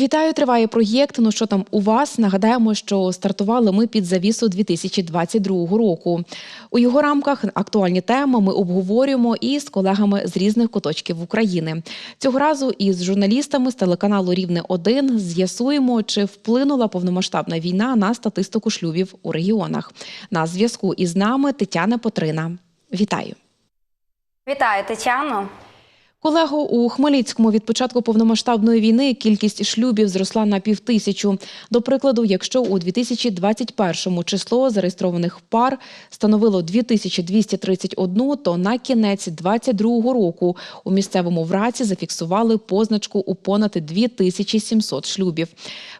Вітаю, триває проєкт. Ну що там у вас? Нагадаємо, що стартували ми під завісу 2022 року. У його рамках актуальні теми ми обговорюємо із колегами з різних куточків України. Цього разу із журналістами з телеканалу Рівне 1 з'ясуємо, чи вплинула повномасштабна війна на статистику шлюбів у регіонах. На зв'язку із нами Тетяна Потрина. Вітаю. Вітаю, Тетяно. Колего, у Хмельницькому від початку повномасштабної війни кількість шлюбів зросла на півтисячу. До прикладу, якщо у 2021 число зареєстрованих пар становило 2231, то на кінець 2022 року у місцевому враці зафіксували позначку у понад 2700 шлюбів.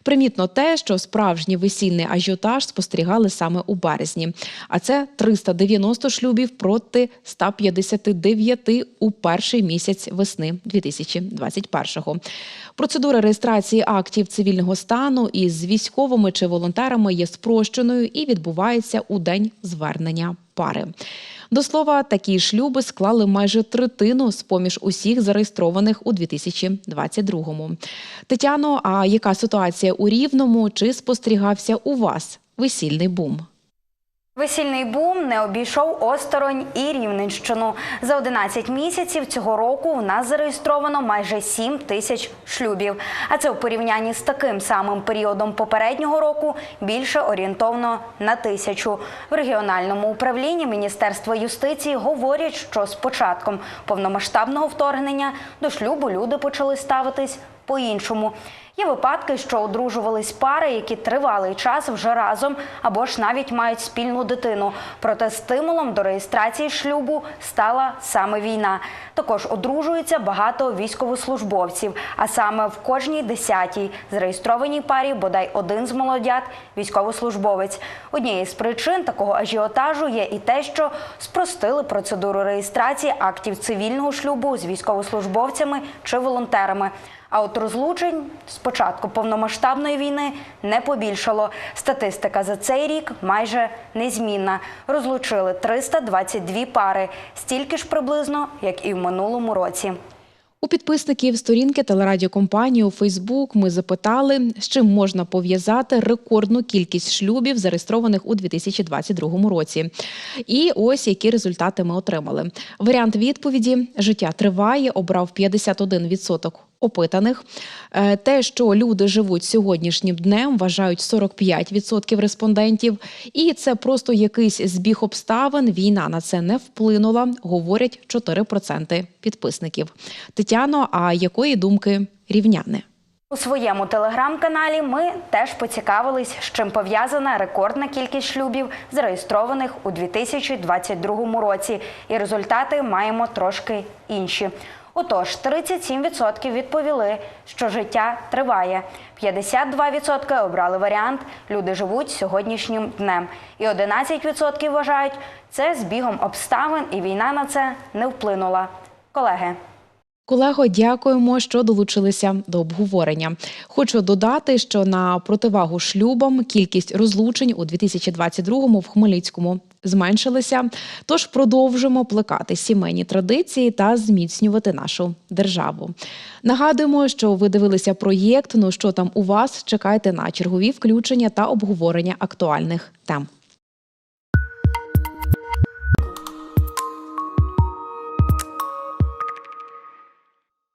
Примітно те, що справжній весільний ажіотаж спостерігали саме у березні, а це 390 шлюбів проти 159 у перший місяць весни 2021-го. Процедура реєстрації актів цивільного стану із військовими чи волонтерами є спрощеною і відбувається у день звернення пари. До слова, такі шлюби склали майже третину з поміж усіх зареєстрованих у 2022-му. Тетяно, а яка ситуація у Рівному? Чи спостерігався у вас весільний бум? Весільний бум не обійшов осторонь і Рівненщину. За 11 місяців цього року в нас зареєстровано майже 7 тисяч шлюбів. А це в порівнянні з таким самим періодом попереднього року більше орієнтовно на тисячу. В регіональному управлінні Міністерства юстиції говорять, що з початком повномасштабного вторгнення до шлюбу люди почали ставитись по-іншому. Є випадки, що одружувались пари, які тривалий час вже разом або ж навіть мають спільну дитину. Проте стимулом до реєстрації шлюбу стала саме війна. Також одружується багато військовослужбовців, а саме в кожній десятій зареєстрованій парі бодай один з молодят військовослужбовець. Однією з причин такого ажіотажу є і те, що спростили процедуру реєстрації актів цивільного шлюбу з військовослужбовцями чи волонтерами. А от розлучень з початку повномасштабної війни не побільшало. Статистика за цей рік майже незмінна. Розлучили 322 пари, стільки ж приблизно, як і в минулому році. У підписників сторінки телерадіокомпанії у Фейсбук ми запитали, з чим можна пов'язати рекордну кількість шлюбів, зареєстрованих у 2022 році. І ось які результати ми отримали. Варіант відповіді життя триває, обрав 51% опитаних. Е, Те, що люди живуть сьогоднішнім днем, вважають 45% респондентів. І це просто якийсь збіг обставин. Війна на це не вплинула, говорять 4% підписників. Тетяно, а якої думки рівняни? У своєму телеграм-каналі ми теж поцікавились, з чим пов'язана рекордна кількість шлюбів, зареєстрованих у 2022 році. І результати маємо трошки інші. Отож, 37% відповіли, що життя триває. 52% обрали варіант Люди живуть сьогоднішнім днем. І 11% вважають, це збігом обставин, і війна на це не вплинула. Колеги. Колего, дякуємо, що долучилися до обговорення. Хочу додати, що на противагу шлюбам кількість розлучень у 2022-му в Хмельницькому зменшилася. Тож продовжимо плекати сімейні традиції та зміцнювати нашу державу. Нагадуємо, що ви дивилися проєкт. Ну що там у вас? Чекайте на чергові включення та обговорення актуальних тем.